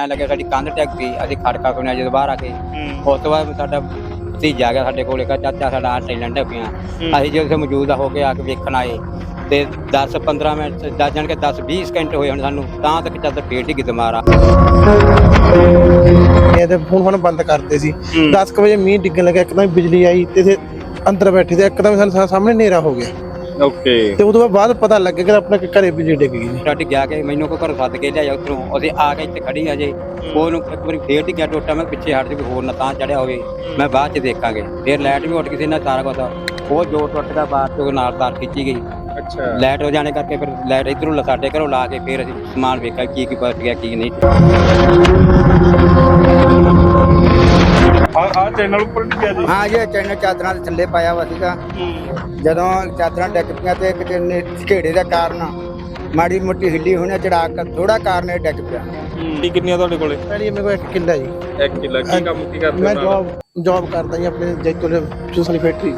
ਐਂ ਲੱਗਿਆ ਸਾਡੀ ਕੰਧ ਟੱਕ ਗਈ ਅਸੀਂ ਖੜਕਾ ਸੁਣਿਆ ਜਦੋਂ ਬਾਹਰ ਆ ਕੇ ਹੂੰ। ਉਸ ਤੋਂ ਬਾਅਦ ਸਾਡਾ ਭਤੀਜਾ ਗਿਆ ਸਾਡੇ ਕੋਲੇ ਕਾ ਚਾਚਾ ਸਾਡਾ ਆ ਟੈਲੈਂਟ ਪਿਆ ਹੂੰ। ਅਸੀਂ ਜਦੋਂ ਉੱਥੇ ਮੌਜੂਦ ਹੋ ਕੇ ਆ ਕੇ ਵੇਖਣ ਆਏ ਤੇ 10 15 ਮਿੰਟ 10 ਜਾਣ ਕੇ 10 20 ਸਕਿੰਟ ਹੋਏ ਹੁਣ ਸਾਨੂੰ ਤਾਂ ਤੱਕ ਚੱਲ ਫੇਰ ਡਿੱਗੀ ਦੁਬਾਰਾ ਇਹ ਤੇ ਫੋਨ ਫੋਨ ਬੰਦ ਕਰਤੇ ਸੀ। ਹੂੰ। 10 ਕੁ ਵਜੇ ਮੀਂਹ ਡਿੱਗਣ ਲੱਗਾ ਇੱਕਦਮ ਬਿਜਲੀ ਆਈ ਤੇ ਅੰਦਰ ਬੈਠੇ ਤੇ ਇੱਕਦਮ ਸਾਨੂੰ ਸਾਹਮਣੇ ਹਨੇਰਾ ਹੋ ਗਿਆ। ਓਕੇ ਤੇ ਉਦੋਂ ਬਾਅਦ ਪਤਾ ਲੱਗਿਆ ਕਿ ਆਪਣੇ ਘਰੇ ਬਿਜਲੀ ਡਿੱਗ ਗਈ ਜੀ ਟੱਟ ਗਿਆ ਕਿ ਮੈਨੂੰ ਕੋਈ ਘਰ ਸੱਦ ਕੇ ਲਿਆਇਆ ਉੱਧਰੋਂ ਅਸੀਂ ਆ ਕੇ ਇੱਥੇ ਖੜੀ ਅਜੇ ਉਹਨੂੰ ਇੱਕ ਵਾਰੀ ਫੇਰ ਡਿੱਗਿਆ ਟੋਟਾ ਮੈਂ ਪਿੱਛੇ ਹਟ ਕੇ ਹੋਰ ਨਾ ਤਾਂ ਚੜਿਆ ਹੋਵੇ। ਮੈਂ ਬਾਅਦ ਚ ਦੇਖਾਂਗੇ। ਫੇਰ ਲਾਈਟ ਵੀ ਉੱਡ ਗਈ ਸੀ ਨਾ ਸਾਰਾ ਕੁਛ। ਉਹ ਜੋ ਟੁੱਟ ਗਿਆ ਬਾਹਰ ਤੋਂ ਨਾਲ ਤਾਰ ਖਿੱਚੀ ਗਈ। ਅੱਛਾ। ਲਾਈਟ ਹੋ ਜਾਣੇ ਕਰਕੇ ਫਿਰ ਲਾਈਟ ਇਧਰੋਂ ਲ- ਸਾਡੇ ਘਰੋਂ ਲਾ ਕੇ ਫਿਰ ਅਸੀਂ ਸਮਾਨ ਵੇਖਿਆ ਕੀ ਕੀ ਬਚ ਗਿਆ ਕੀ ਨਹੀਂ। ਆ ਚੈਨਲ ਉੱਪਰ ਡਿੱਗਿਆ ਜੀ? ਹਾਂ ਜੀ ਚੈਨਲ ਚਾਦਰਾਂ ਦੇ ਥੱਲੇ ਪਾਇਆ ਵਾ ਸੀਗਾ। ਜਦੋਂ ਚਾਦਰਾਂ ਡਿੱਗ ਪਈਆਂ ਤੇ ਕਿਤੇ ਨੇ ਝੇੜੇ ਦਾ ਕਾਰਨ ਮਾੜੀ ਮੋਟੀ ਹਿੱਲੀ ਹੋਣੀ ਚੜਾ ਕੇ ਥੋੜਾ ਕਾਰਨ ਇਹ ਡਿੱਗ ਪਿਆ। ਕੀ ਕਿੰਨੀਆਂ ਤੁਹਾਡੇ ਕੋਲੇ? ਪਹਿਲੀ ਮੇਰੇ ਕੋਲ ਇੱਕ ਕਿੱਲਾ ਜੀ। ਇੱਕ ਕਿੱਲਾ। ਕੀ ਕੰਮ ਕੀ ਕਰਦੇ ਮੈਂ? ਜੌਬ ਜੌਬ ਕਰਦਾ ਜੀ ਆਪਣੇ ਜੈਤੋ ਦੇ ਜੂਸ ਵਾਲੀ ਫੈਕਟਰੀ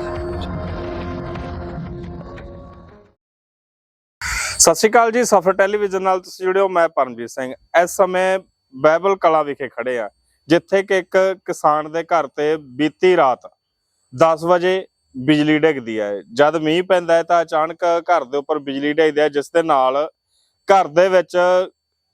ਸਤਿ ਸ਼੍ਰੀ ਅਕਾਲ ਜੀ ਸਫਰ ਟੈਲੀਵਿਜ਼ਨ ਨਾਲ ਤੁਸੀਂ ਜੁੜਿਓ ਮੈਂ ਪਰਮਜੀਤ ਸਿੰਘ। ਇਸ ਸਮੇਂ ਬਾਈਬਲ ਕਲਾ ਵਿਖੇ ਖੜੇ ਆ ਜਿੱਥੇ ਕਿ ਇੱਕ ਕਿਸਾਨ ਦੇ ਘਰ ਤੇ ਬੀਤੀ ਰਾਤ 10 ਵਜੇ ਬਿਜਲੀ ਡਿੱਗਦੀ ਹੈ ਜਦ ਮੀਂਹ ਪੈਂਦਾ ਹੈ ਤਾਂ ਅਚਾਨਕ ਘਰ ਦੇ ਉੱਪਰ ਬਿਜਲੀ ਡਿੱਗਦੀ ਹੈ, ਜਿਸ ਦੇ ਨਾਲ ਘਰ ਦੇ ਵਿੱਚ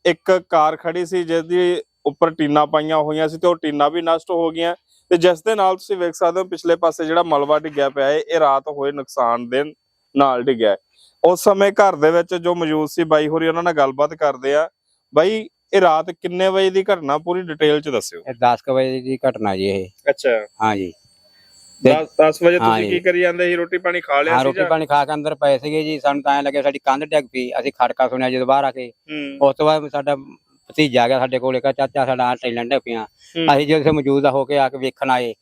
ਇੱਕ ਕਾਰ ਖੜੀ ਸੀ ਜਿਸ ਦੀ ਉੱਪਰ ਟੀਨਾ ਪਾਈਆਂ ਹੋਈਆਂ ਸੀ ਤੇ ਉਹ ਟੀਨਾ ਵੀ ਨਸ਼ਟ ਹੋ ਗਈਆਂ ਤੇ ਜਿਸ ਦੇ ਨਾਲ ਤੁਸੀਂ ਵੇਖ ਸਕਦੇ ਹੋ ਪਿਛਲੇ ਪਾਸੇ ਜਿਹੜਾ ਮਲਬਾ ਡਿੱਗਿਆ ਪਿਆ ਹੈ, ਇਹ ਰਾਤ ਹੋਏ ਨੁਕਸਾਨ ਦੇ ਨਾਲ ਡਿੱਗਿਆ ਹੈ। ਉਸ ਸਮੇਂ ਘਰ ਦੇ ਵਿੱਚ ਜੋ ਮੌਜੂਦ ਸੀ ਬਾਈ ਹੋਰੀ, ਉਹਨਾਂ ਨਾਲ ਗੱਲਬਾਤ ਕਰਦੇ ਆ ਬਾਈ ਇਹ ਰਾਤ ਕਿੰਨੇ ਵਜੇ ਦੀ ਘਟਨਾ ਪੂਰੀ ਡਿਟੇਲ ਚ ਦੱਸਿਓ? ਇਹ 10 ਕੁ ਵਜੇ ਦੀ ਘਟਨਾ ਜੀ ਇਹ। ਅੱਛਾ। ਹਾਂ ਜੀ। ਤੇ- 10 ਵਜੇ ਤੁਸੀਂ। ਕੀ ਕਰੀ ਜਾਂਦੇ ਸੀ? ਰੋਟੀ ਪਾਣੀ ਖਾ ਲਿਆ ਹਾਂ ਸੀ ਰੋਟੀ ਪਾਣੀ ਖਾ ਕੇ ਅੰਦਰ ਪਏ ਸੀਗੇ ਜੀ। ਸਾਨੂੰ ਤਾਂ ਐਂ ਲੱਗਿਆ ਸਾਡੀ ਕੰਧ ਟੱਕ ਪਈ। ਅਸੀਂ ਖੜਕਾ ਸੁਣਿਆ ਜਦੋਂ ਬਾਹਰ ਆ ਕੇ। ਉਸ ਤੋਂ ਬਾਅਦ ਸਾਡਾ ਭਤੀਜਾ ਗਿਆ ਸਾਡੇ ਕੋਲੇ। ਕਾ ਚਾਚਾ ਸਾਡਾ ਟੈਲੈਂਟ ਪਿਆ। ਅਸੀਂ ਜਦੋਂ ਉੱਥੇ ਮੌਜੂਦ ਹੋ ਕੇ ਆ ਕੇ ਵੇਖਣ ਆਏ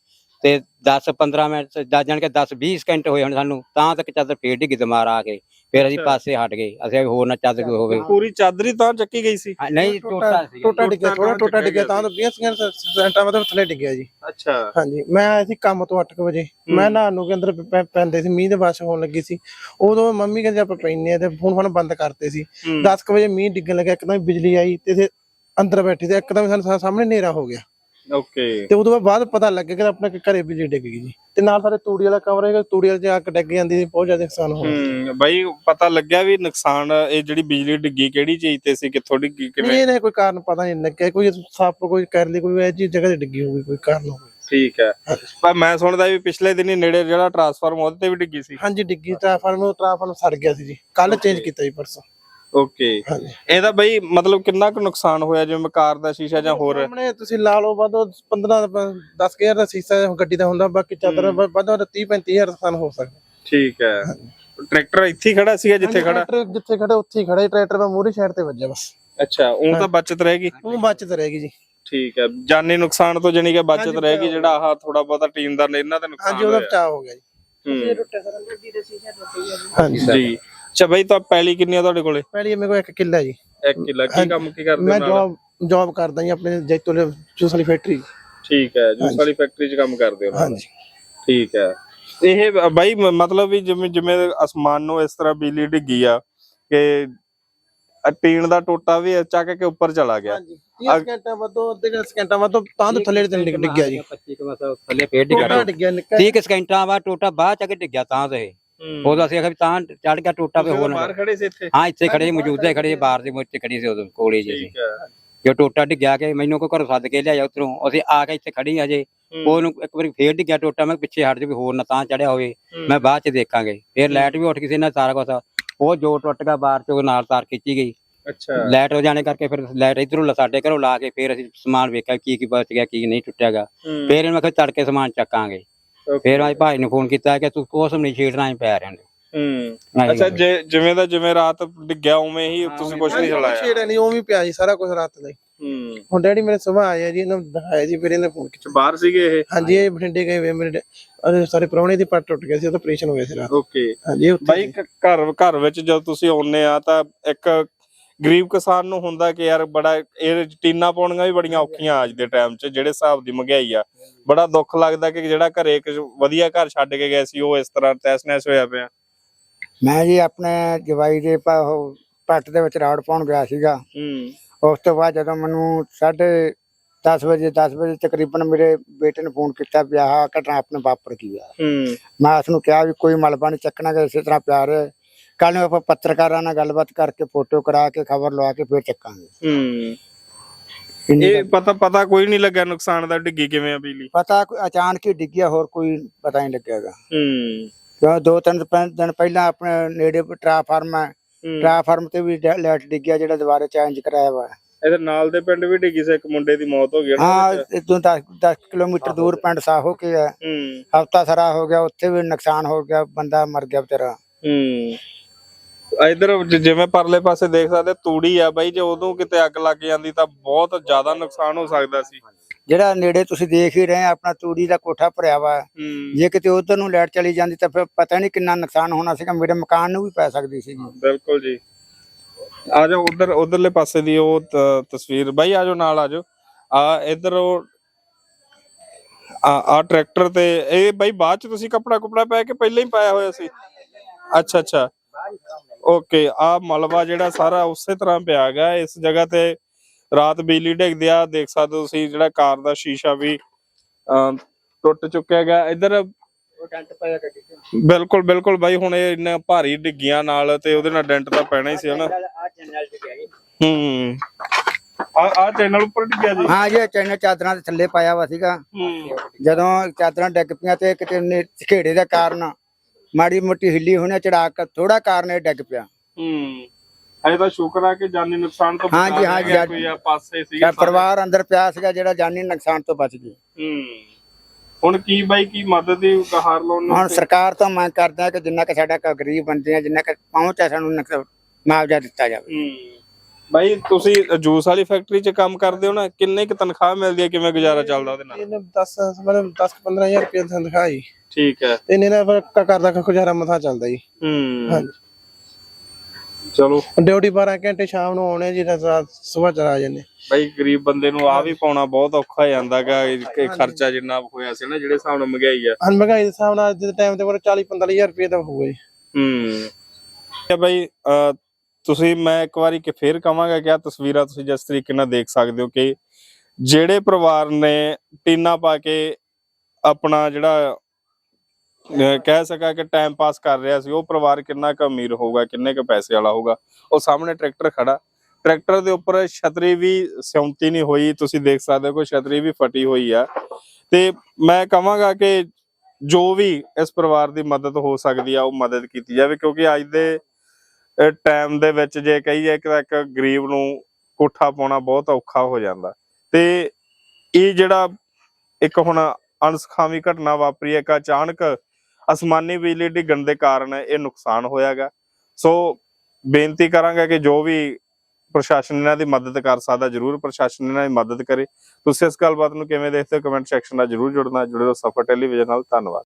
ਤੇ 10 15 ਮਿੰਟ 10 ਜਾਣ ਕੇ 10 20 ਸਕਿੰਟ ਹੋਏ ਹੁਣ ਸਾਨੂੰ। ਤਾਂ ਤੱਕ ਚੱਲ ਫੇਰ ਡਿੱਗੀ ਦੁਬਾਰਾ ਆ ਕੇ। ਫਿਰ ਅਸੀਂ। ਪਾਸੇ ਹਟ ਗਏ। ਅਸੀਂ ਹੋਰ ਨਾ ਚੱਲ ਕੋਈ ਹੋਵੇ। ਪੂਰੀ ਚਾਦਰੀ ਤਾਂ ਚੱਕੀ ਗਈ ਸੀ? ਹਾਂ, ਨਹੀਂ ਟੋਟਾ ਸੀ ਟੋਟਾ ਡਿੱਗਿਆ ਥੋੜਾ ਟੋਟਾ ਡਿੱਗਿਆ ਡਿੱਗਿਆ ਤਾਂ 20 ਸਕਿੰਟਾਂ ਮਤਲਬ ਥੱਲੇ ਡਿੱਗਿਆ ਜੀ। ਅੱਛਾ। ਹਾਂਜੀ ਮੈਂ ਆਇਆ ਸੀ ਕੰਮ ਤੋਂ 8 ਵਜੇ ਮੈਂ ਨਹਾਉਣ ਨੂੰ ਕੇ ਅੰਦਰ ਪੈ- ਪੈਂਦੇ ਸੀ ਮੀਂਹ ਦੇ ਬਾਸ਼ ਹੋਣ ਲੱਗੀ ਸੀ। ਉਦੋਂ ਮੰਮੀ ਕਹਿੰਦੇ ਆਪਾਂ ਪੈਨੇ ਆ ਤੇ ਫੋਨ ਫੋਨ ਬੰਦ ਕਰਤੇ ਸੀ। 10 ਕੁ ਵਜੇ ਮੀਂਹ ਡਿੱਗਣ ਲੱਗਾ ਇੱਕਦਮ ਬਿਜਲੀ ਆਈ ਤੇ ਇੱਥੇ ਅੰਦਰ ਬੈਠੇ ਤੇ ਇੱਕਦਮ ਸਾਨੂੰ ਸਾ- ਸਾਹਮਣੇ ਹਨੇਰਾ ਹੋ ਗਿਆ। ਓਕੇ ਤੇ ਉਦੋਂ ਬਾਅਦ ਪਤਾ ਲੱਗਿਆ ਕਿ ਆਪਣੇ ਘਰੇ ਬਿਜਲੀ ਡਿੱਗ ਗਈ ਜੀ। ਤੇ ਨਾਲ ਸਾਡੇ ਤੂੜੀ ਵਾਲਾ ਕਮਰਾ ਹੈਗਾ ਤੂੜੀ ਵਾਲੇ ਚ ਅੱਗ ਡਿੱਗ ਜਾਂਦੀ ਸੀ ਬਹੁਤ ਜ਼ਿਆਦਾ ਨੁਕਸਾਨ ਹੋਇਆ। ਹੂੰ ਬਾਈ ਪਤਾ ਲੱਗਿਆ ਵੀ ਨੁਕਸਾਨ ਇਹ ਜਿਹੜੀ ਬਿਜਲੀ ਡਿੱਗੀ ਕਿਹੜੀ ਚੀਜ਼ ਤੇ ਸੀ ਕਿੱਥੋਂ ਡਿੱਗੀ ਨਹੀਂ ਕਿਵੇਂ ਇਹਨੇ ਕੋਈ ਕਾਰਨ ਪਤਾ ਨਹੀਂ ਲੱਗਿਆ। ਕੋਈ ਸੱਪ ਕੋਈ ਕਰ ਲਈ ਕੋਈ ਐਜੀ ਜਗ੍ਹਾ ਤੇ ਡਿੱਗੀ ਹੋਊਗੀ ਕੋਈ ਕਾਰਨ ਹੋਵੇ ਠੀਕ ਹੈ। ਪਰ ਮੈਂ ਸੁਣਦਾ ਵੀ ਪਿਛਲੇ ਦਿਨੀ ਨੇੜੇ ਜਿਹੜਾ ਟਰਾਂਸਫਾਰਮ ਉਹਦੇ ਤੇ ਵੀ ਡਿੱਗੀ ਸੀ। ਹਾਂਜੀ ਡਿੱਗੀ ਟ੍ਰਾਂਸਫਾਰਮਰ ਟ੍ਰਾਂਸਫਾਰਮਰ ਸੜ ਗਿਆ ਸੀ ਜੀ। ਕੱਲ ਚੇਂਜ ਕੀਤਾ ਜੀ ਪਰਸੋਂ। ਓਕੇ। ਹਾਂਜੀ। ਇਹਦਾ ਬਈ ਮਤਲਬ ਕਿੰਨਾ ਕੁ ਨੁਕਸਾਨ ਹੋਇਆ ਜਿਵੇਂ ਕਾਰ ਦਾ ਸ਼ੀਸ਼ਾ ਜਾਂ ਹੋਰ? ਸਾਹਮਣੇ ਤੁਸੀਂ ਲਾ ਲਓ ਵੱਧ 15 10000 ਦਾ ਸੀਸਾ ਗੱਡੀ ਦਾ ਹੁੰਦਾ ਬਾਕੀ ਚਾਦਰ ਵੱਧ 30 35000 ਦਾ ਹੋ ਸਕਦਾ। ਠੀਕ ਹੈ। ਟਰੈਕਟਰ ਇੱਥੇ ਹੀ ਖੜਾ ਸੀਗਾ ਜਿੱਥੇ ਖੜਾ? ਟਰੈਕਟਰ ਜਿੱਥੇ ਖੜਾ ਉੱਥੇ ਹੀ ਖੜਾ ਜੀ, ਟਰੈਕਟਰ ਮੈਂ ਮੂਹਰੇ ਸਾਈਡ ਤੇ ਵੱਜਿਆ ਬਸ। ਅੱਛਾ ਉਹ ਤਾਂ ਬਚਤ ਰਹੇਗੀ ਉਹ ਬਚਤ ਰਹੇਗੀ ਜੀ। ਠੀਕ ਹੈ। ਜਾਨੀ ਨੁਕਸਾਨ ਤੋਂ ਜਾਨੀ ਕਿ ਬਚਤ ਰਹੇਗੀ ਜਿਹੜਾ ਆਹ ਥੋੜਾ ਬਹੁਤਾ ਟੀਮ ਦਾ ਇਹਨਾਂ ਤੇ ਨੁਕਸਾਨ ਹਾਂਜੀ ਉਹਦਾ ਹੋਇਆ। ਬਚਾਅ ਹੋ ਗਿਆ ਜੀ। ਹਾਂਜੀ। ਜੀ। ਅੱਛਾ ਬਈ ਤਾਂ ਪਹਿਲੀ ਕਿੰਨੀ ਆ ਤੁਹਾਡੇ ਕੋਲੇ? ਪਹਿਲੀ ਮੇਰੇ ਕੋਲ ਇੱਕ ਕਿੱਲਾ ਜੀ। 1 ਕਿੱਲਾ। ਕੀ ਕੰਮ ਕੀ ਕਰਦੇ ਮੈਂ ਹੋ ਨਾਲ? ਜੌਬ ਜੌਬ ਕਰਦਾ ਜੀ ਆਪਣੇ ਜੈਤੋ ਦੇ ਜੂਸ ਵਾਲੀ ਫੈਕਟਰੀ ਠੀਕ ਹੈ ਜੂਸ ਵਾਲੀ ਫੈਕਟਰੀ 'ਚ ਕੰਮ ਕਰਦੇ ਹੋ। ਹਾਂਜੀ। ਠੀਕ ਹੈ। ਇਹ ਬ- ਬਾਈ ਮ- ਮਤਲਬ ਵੀ ਜਿਵੇਂ ਜਿਵੇਂ ਅਸਮਾਨ ਨੂੰ ਇਸ ਤਰ੍ਹਾਂ ਬਿਜਲੀ ਡਿੱਗੀ ਆ ਕਿ ਅ ਟੀਨ ਦਾ ਟੋਟਾ ਵੀ ਚੱਕ ਕੇ ਉੱਪਰ ਚਲਾ ਗਿਆ। ਹਾਂਜੀ। 30 ਸਕਿੰਟਾਂ ਵੱਧੋ ਅੱਧੇ ਕੁ ਸਕਿੰਟਾਂ ਵੱਧੋ ਤਾਂ ਤੋਂ ਥੱਲੇ ਤੇ ਡਿੱਗ ਡਿੱਗਿਆ ਜੀ। 25 ਕੁ ਮਤਲਬ ਥੱਲੇ ਫੇਰ ਡਿੱਗਾ ਟੋਟਾ ਡਿੱਗਿਆ ਨਿੱਕਾ 30 ਕੁ ਸਕਿੰਟਾਂ ਬਾਅਦ ਟੋਟਾ ਬਾਅਦ ਚ ਕੇ ਡਿੱਗਿਆ ਤਾਂ ਤੇ ਉਦੋਂ ਅਸੀਂ ਆਖਿਆ ਵੀ ਤਾਂ ਚੜ ਗਿਆ ਟੋਟਾ ਵੀ ਹੋਰ ਬਾਹਰ ਖੜੇ ਸੀ ਇੱਥੇ? ਹਾਂ ਇੱਥੇ ਖੜੇ ਮੌਜੂਦਾ ਖੜੇ ਬਾਹਰ ਦੇ ਮੁੱਚ ਖੜੀ ਸੀ ਉਦੋਂ ਕੋਲੇ ਜੀ ਅਸੀਂ। ਠੀਕ ਹੈ। ਜੋ ਟੋਟਾ ਡਿੱਗਿਆ ਕਿ ਮੈਨੂੰ ਕੋਈ ਘਰੋਂ ਸੱਦ ਕੇ ਲਿਆਇਆ ਉੱਧਰੋਂ ਅਸੀਂ ਆ ਕੇ ਇੱਥੇ ਖੜੀ ਅਜੇ। ਉਹਨੂੰ ਇੱਕ ਵਾਰੀ ਫੇਰ ਡਿੱਗਿਆ ਟੋਟਾ ਮੈਂ ਪਿੱਛੇ ਹਟ ਜਾ ਵੀ ਹੋਰ ਨਾ ਤਾਂ ਚੜਿਆ ਹੋਵੇ ਮੈਂ ਬਾਅਦ ਚ ਦੇਖਾਂਗੇ। ਫੇਰ ਲਾਈਟ ਵੀ ਉੱਠ ਗਈ ਸੀ ਨਾ ਸਾਰਾ ਕੁਛ। ਉਹ ਜੋ ਟੁੱਟ ਗਿਆ ਬਾਹਰ ਚੋਂ ਨਾਲ ਤਾਰ ਖਿੱਚੀ ਗਈ। ਅੱਛਾ। ਲਾਈਟ ਹੋ ਜਾਣੇ ਕਰਕੇ ਫਿਰ ਲਾਈਟ ਇਧਰੋਂ ਸਾਡੇ ਘਰੋਂ ਲਾ ਕੇ ਫਿਰ ਅਸੀਂ ਸਮਾਨ ਵੇਖਿਆ ਕੀ ਕੀ ਬਚ ਗਿਆ ਕੀ ਨਹੀਂ ਟੁੱਟਿਆਗਾ ਫਿਰ ਇਹਨੂੰ ਮੈਂ ਕਿਹਾ ਤੜਕੇ ਸਮਾਨ ਚੱਕਾਂਗੇ। ਫਿਰ ਮੈਂ ਭਾਈ ਨੂੰ ਫੋਨ ਕੀਤਾ ਕਿ ਤੂੰ ਕੋਸ ਨਹੀਂ ਛੇੜਨਾ ਹੀ ਪੈ ਰਹੇ ਨੇ। ਹੂੰ। ਅੱਛਾ ਜੇ ਜਿਵੇਂ ਦਾ ਜਿਵੇਂ ਰਾਤ ਡਿੱਗਿਆ ਉਵੇਂ ਹੀ ਤੁਸੀਂ ਕੁਝ ਨਹੀਂ ਚਲਾਇਆ ਛੇੜਿਆ ਨਹੀਂ ਉਹ ਵੀ ਪਿਆ ਜੀ ਸਾਰਾ ਕੁਝ ਰਾਤ ਦਾ ਹੀ। ਹੂੰ। ਹੁਣ ਡੈਡੀ ਮੇਰੇ ਸਵੇਰ ਆਏ ਆ ਜੀ ਇਹਨਾਂ ਦਿਖਾਇਆ ਜੀ ਫਿਰ ਇਹਨੇ ਫੋਨ ਕੀਤਾ। ਬਾਹਰ ਸੀਗੇ ਇਹ? ਹਾਂਜੀ ਇਹ ਬਠਿੰਡੇ ਗਏ ਵੇ ਮੇਰੇ ਅਰੇ ਸਾਰੇ ਪ੍ਰਾਹੁਣੇ ਦੀ ਪੱਟ ਟੁੱਟ ਗਿਆ ਸੀ ਉਹ ਤਾਂ ਆਪਰੇਸ਼ਨ ਹੋ ਗਿਆ ਸੀ ਰਾਤ। ਓਕੇ ਹਾਂਜੀ ਬਾਈ ਘਰ ਘਰ ਵਿੱਚ ਜਦ ਤੁਸੀਂ ਆਉਨੇ ਆ ਤਾਂ ਇੱਕ ਗਰੀਬ ਕਿਸਾਨ ਨੂੰ ਹੁੰਦਾ ਕਿ ਯਾਰ ਬੜਾ ਇਹ ਟੀਨਾ ਪਾਉਣੀਆਂ ਵੀ ਬੜੀਆਂ ਔਖੀਆਂ ਅੱਜ ਦੇ ਟਾਈਮ 'ਚ ਜਿਹੜੇ ਹਿਸਾਬ ਦੀ ਮਹਿੰਗਾਈ ਆ। ਬੜਾ ਦੁੱਖ ਲੱਗਦਾ ਕਿ ਜਿਹੜਾ ਘਰੇ ਇੱਕ ਵਧੀਆ ਘਰ ਛੱਡ ਕੇ ਗਏ ਸੀ ਉਹ ਇਸ ਤਰ੍ਹਾਂ ਤੈਸ-ਨੈਸ ਹੋਇਆ ਪਿਆ। ਮੈਂ ਜੀ ਆਪਣੇ ਜਵਾਈ ਦੇ ਪ- ਉਹ ਪੱਟ ਦੇ ਵਿੱਚ ਰਾੜ ਪਾਉਣ ਗਿਆ ਸੀਗਾ। ਹੂੰ। ਉਸ ਤੋਂ ਬਾਅਦ ਜਦੋਂ ਮੈਨੂੰ ਸਾਢੇ 10 ਵਜੇ 10 ਵਜੇ ਤਕਰੀਬਨ ਮੇਰੇ ਬੇਟੇ ਨੇ ਫੋਨ ਕੀਤਾ ਵੀ ਆਹ ਘਟਨਾ ਆਪਣੇ ਵਾਪਰ ਗਈ ਆ। ਹੂੰ। ਮੈਂ ਉਸ ਨੂੰ ਕਿਹਾ ਵੀ ਕੋਈ ਮਲਬਾ ਨਹੀਂ ਚੱਕਣਾ ਗਾ ਇਸੇ ਤਰ੍ਹਾਂ ਪਿਆ ਰਿਹਾ ਕੱਲ ਨੂੰ ਆਪਾਂ ਪੱਤਰਕਾਰਾਂ ਨਾਲ ਗੱਲਬਾਤ ਕਰਕੇ ਫੋਟੋ ਕਰਾ ਕੇ ਖਬਰ ਲਵਾ ਕੇ ਫਿਰ ਚੱਕਾਂਗੇ। ਹੂੰ। ਇੰਨੀ ਇਹ ਗੱਲ- ਪਤਾ ਪਤਾ ਕੋਈ ਨਹੀਂ ਲੱਗਾ ਨੁਕਸਾਨ ਦਾ ਡਿੱਗੀ ਕਿਵੇਂ ਆ ਬਿਜਲੀ। ਪਤਾ ਕੋਈ ਅਚਾਨਕ ਹੀ ਡਿੱਗਿਆ ਹੋਰ ਕੋਈ ਪਤਾ ਨਹੀਂ ਲੱਗਿਆਗਾ ਹੂੰ। ਕਿਉਂ ਦੋ ਤਿੰਨ ਪੈ- ਦਿਨ ਪਹਿਲਾਂ ਆਪਣੇ ਨੇੜੇ ਟ੍ਰਾਂਸਫਾਰਮ ਹੈ ਹੂੰ। ਟ੍ਰਾਂਸਫਾਰਮ ਤੇ ਵੀ ਡ- ਲਾਈਟ ਡਿੱਗਿਆ ਜਿਹੜਾ ਦੁਬਾਰਾ ਚੇਂਜ ਕਰਾਇਆ ਵਾ। ਇਹਦੇ ਨਾਲ ਦੇ ਪਿੰਡ ਵੀ ਡਿੱਗੀ ਸੀ ਇੱਕ ਮੁੰਡੇ ਦੀ ਮੌਤ ਹੋ ਗਈ ਹਾਂ ਵਿੱਚ। ਇਦੋਂ 10 10 ਕਿਲੋਮੀਟਰ ਦੂਰ ਪਿੰਡ ਸਾਹੋ ਕੇ ਹੈ ਹੂੰ। ਹਫਤਾ ਸਰਾ ਹੋ ਗਿਆ ਉੱਥੇ ਵੀ ਨੁਕਸਾਨ ਹੋ ਗਿਆ ਬੰਦਾ ਮਰ ਗਿਆ ਵਿਚਾਰਾ। ਹੂੰ। ਇਧਰ ਜਿਵੇਂ ਪਰਲੇ ਪਾਸੇ ਦੇਖ ਸਕਦੇ ਤੂੜੀ ਆ ਬਾਈ ਜੇ ਉਦੋਂ ਕਿਤੇ ਅੱਗ ਲੱਗ ਜਾਂਦੀ ਤਾਂ ਬਹੁਤ ਜ਼ਿਆਦਾ ਨੁਕਸਾਨ ਹੋ ਸਕਦਾ ਸੀ। ਜਿਹੜਾ ਨੇੜੇ ਤੁਸੀਂ ਦੇਖ ਹੀ ਰਹੇ ਆਪਣਾ ਤੂੜੀ ਦਾ ਕੋਠਾ ਭਰਿਆ ਵਾ। ਜੇ ਕਿਤੇ ਉਧਰ ਨੂੰ ਲਾਈਟ ਚਲੀ ਜਾਂਦੀ ਤਾਂ ਫਿਰ ਪਤਾ ਨਹੀਂ ਕਿੰਨਾ ਨੁਕਸਾਨ ਹੋਣਾ ਸੀਗਾ ਮੇਰੇ ਮਕਾਨ ਨੂੰ ਵੀ ਪੈ ਸਕਦੀ ਸੀਗੀ। ਬਿਲਕੁਲ ਜੀ। ਆ ਜਾਓ ਉਧਰ ਉਧਰਲੇ ਪਾਸੇ ਦੀ ਉਹ ਤਸਵੀਰ। ਬਾਈ ਆ ਜਾਓ ਨਾਲ ਆ ਜਾਓ। ਆ ਇਧਰ ਉਹ ਆ ਆ ਟਰੈਕਟਰ ਤੇ ਇਹ ਬਾਈ ਬਾਅਦ ਚ ਤੁਸੀਂ ਕੱਪੜਾ ਕੁਪੜਾ ਪਾ ਕੇ ਪਹਿਲਾਂ ਹੀ ਪਾਇਆ ਹੋਇਆ ਸੀ? ਅੱਛਾ ਅੱਛਾ। ਓਕੇ ਆ ਮਲਬਾ ਜਿਹੜਾ ਸਾਰਾ ਉਸੇ ਤਰ੍ਹਾਂ ਪਿਆ ਗਿਆ ਇਸ ਜਗ੍ਹਾ ਤੇ ਰਾਤ ਬਿਜਲੀ ਡਿੱਗਦੀ ਆ ਦੇਖ ਸਕਦੇ ਹੋ ਤੁਸੀਂ ਜਿਹੜਾ ਕਾਰ ਦਾ ਸ਼ੀਸ਼ਾ ਵੀ ਟੁੱਟ ਚੁੱਕਿਆ ਗਿਆ ਇਧਰ ਟੈਂਟ ਪਾਇਆ ਗੱਡੀ ਬਿਲਕੁਲ ਬਿਲਕੁਲ ਬਾਈ ਹੁਣ ਇਹ ਇੰਨਾ ਭਾਰੀ ਡਿੱਗੀਆਂ ਨਾਲ ਤੇ ਉਹਦੇ ਨਾਲ ਡੈਂਟ ਤਾਂ ਪੈਣਾ ਹੀ ਸੀ ਹਨਾ। ਆ ਚੈਨਲ ਹੂੰ। ਆ ਆ ਚੈਨਲ ਉੱਪਰ ਡਿੱਗਿਆ ਜੀ। ਹਾਂ ਜੀ ਚੈਨਲ ਚਾਦਰਾਂ ਦੇ ਥੱਲੇ ਪਾਇਆ ਵਾ ਸੀਗਾ। ਜਦੋਂ ਚਾਦਰਾਂ ਡਿੱਗ ਪਈਆਂ ਤੇ ਕਿਤੇ ਨੇ ਝੇੜੇ ਦਾ ਕਾਰਨ ਮਾੜੀ ਮੋਟੀ ਹਿੱਲੀ ਹੋਣੀ ਚੜਾ ਕੇ ਥੋੜਾ ਕਾਰਨ ਇਹ ਡਿੱਗ ਪਿਆ। ਹੂੰ। ਅਜੇ ਤਾਂ ਸ਼ੁਕਰ ਆ ਕਿ ਜਾਨੀ ਨੁਕਸਾਨ ਤੋਂ ਹਾਂ ਜੀ, ਬਚਾ ਹਾਂ ਲਿਆ ਜੀ, ਕੋਈ ਆ ਪਾਸੇ ਸੀ ਪਰਿਵਾਰ ਅੰਦਰ ਪਿਆ ਸੀਗਾ ਜਿਹੜਾ ਜਾਨੀ ਨੁਕਸਾਨ ਤੋਂ ਬਚ ਗਿਆ। ਹੂੰ। ਹੁਣ ਕੀ ਬਾਈ ਕੀ ਮਦਦ ਦੀ ਕਹਾਰ ਲਾਉਣ ਹੁਣ ਸਰਕਾਰ ਤੋਂ ਮੰਗ ਕਰਦੇ ਕਿ ਜਿੰਨਾ ਕਿ ਸਾਡਾ ਗਰੀਬ ਬੰਦੇ ਆ ਜਿੰਨਾ ਕਿ ਪਹੁੰਚ ਹੈ ਸਾਨੂੰ ਮੁਆਵਜ਼ਾ ਦਿੱਤਾ ਜਾਵੇ। ਹੂੰ। ਬਾਈ ਤੁਸੀਂ ਜੂਸ ਵਾਲੀ ਫੈਕਟਰੀ 'ਚ ਕੰਮ ਕਰਦੇ ਹੋ ਨਾ ਕਿੰਨੇ ਕੁ ਤਨਖਾਹ ਮਿਲਦੀ ਹੈ? ਕਿਵੇਂ ਗੁਜ਼ਾਰਾ ਚੱਲਦਾ ਉਹਦੇ ਨਾਲ? ਇਹਨੇ 10 ਮਤਲਬ 10 15000 ਰੁਪਏ ਤਨਖਾਹ ਜੀ। ਠੀਕ ਹੈ। ਤੇ ਇਹਨੇ ਨਾਲ ਫਿਰ ਕ- ਕਰਦਾ ਕ- ਗੁਜ਼ਾਰਾ ਮਥਾ ਚੱਲਦਾ ਜੀ। ਹੂੰ। ਹਾਂਜੀ। ਚਲੋ। ਡਿਊਟੀ 12 ਘੰਟੇ ਸ਼ਾਮ ਨੂੰ ਆਉਣੇ ਜੀ ਰਾਤ ਸਵੇਰ ਚਲਾ ਜਾਂਦੇ। ਬਾਈ ਗਰੀਬ ਬੰਦੇ ਨੂੰ ਆ ਵੀ ਪਾਉਣਾ ਬਹੁਤ ਔਖਾ ਹੋ ਜਾਂਦਾਗਾ ਕਿ ਖਰਚਾ ਜਿੰਨਾ ਹੋਇਆ ਸੀ ਨਾ ਜਿਹੜੇ ਹਿਸਾਬ ਨਾਲ ਮਹਿੰਗਾਈ ਆ। ਹਾਂ ਮਹਿੰਗਾਈ ਦੇ ਹਿਸਾਬ ਨਾਲ ਅੱਜ ਦੇ ਟਾਈਮ ਤੇ ਕੋਲ 40 45000 ਰੁਪਏ ਦਾ ਹੋਊਗਾ ਜੀ। ਹੂੰ। ਤੇ ਬਾਈ ਅਹ, ਤੁਸੀਂ, ਮੈਂ ਇੱਕ ਵਾਰੀ ਕਿ ਫੇਰ ਕਵਾਂਗਾ ਕਿ ਆ ਤਸਵੀਰਾਂ ਤੁਸੀਂ ਜਿਸ ਤਰੀਕੇ ਨਾਲ ਦੇਖ ਸਕਦੇ ਹੋ ਕਿ ਜਿਹੜੇ ਪਰਿਵਾਰ ਨੇ ਟੀਨਾ ਪਾ ਕੇ ਆਪਣਾ ਜਿਹੜਾ ਕਹਿ ਸਕਾ ਕਿ ਟਾਈਮ ਪਾਸ ਕਰ ਰਿਹਾ ਸੀ, ਉਹ ਪਰਿਵਾਰ ਕਿੰਨਾ ਕੁ ਅਮੀਰ ਹੋਊਗਾ, ਕਿੰਨੇ ਕੁ ਪੈਸੇ ਵਾਲਾ ਹੋਊਗਾ, ਉਹ ਸਾਹਮਣੇ ਟਰੈਕਟਰ ਖੜਾ। ਟਰੈਕਟਰ ਦੇ ਉੱਪਰ ਛਤਰੀ ਵੀ ਸਿਉਂਤੀ ਨਹੀਂ ਹੋਈ, ਤੁਸੀਂ ਦੇਖ ਸਕਦੇ ਹੋ ਕੋਈ ਛਤਰੀ ਵੀ ਫਟੀ ਹੋਈ ਆ। ਤੇ ਮੈਂ ਕਹਾਂਗਾ ਕਿ ਜੋ ਵੀ ਇਸ ਪਰਿਵਾਰ ਦੀ ਮਦਦ ਹੋ ਸਕਦੀ ਆ, ਉਹ ਮਦਦ ਕੀਤੀ ਜਾਵੇ, ਕਿਉਂਕਿ ਅੱਜ ਦੇ ਟਾਈਮ ਦੇ ਵਿੱਚ ਜੇ ਕਹੀਏ ਕਿ ਇੱਕ ਗਰੀਬ ਨੂੰ ਕੋਠਾ ਪਾਉਣਾ ਬਹੁਤ ਔਖਾ ਹੋ ਜਾਂਦਾ। ਤੇ ਇਹ ਜਿਹੜਾ ਇੱਕ ਹੁਣ ਅਣਸਖਾਵੀ ਘਟਨਾ ਵਾਪਰੀ ਹੈ ਕਿ ਅਚਾਨਕ ਅਸਮਾਨੀ ਬਿਜਲੀ ਡਿੱਗਣ ਦੇ ਕਾਰਨ ਇਹ ਨੁਕਸਾਨ ਹੋਇਆਗਾ ਸੋ ਬੇਨਤੀ ਕਰਾਂਗਾ ਕਿ ਜੋ ਵੀ ਪ੍ਰਸ਼ਾਸਨ ਇਹਨਾਂ ਦੀ ਮਦਦ ਕਰ ਸਕਦਾ, ਜਰੂਰ ਪ੍ਰਸ਼ਾਸਨ ਇਹਨਾਂ ਦੀ ਮਦਦ ਕਰੇ। ਤੁਸੀਂ ਇਸ ਗੱਲਬਾਤ ਨੂੰ ਕਿਵੇਂ ਦੇਖਦੇ ਹੋ? ਕਮੈਂਟ ਸੈਕਸ਼ਨ ਨਾਲ ਜਰੂਰ ਜੁੜਨਾ, ਜੁੜੇ ਰਹੋ ਸਫਰ ਟੈਲੀਵਿਜ਼ਨ ਨਾਲ। ਧੰਨਵਾਦ।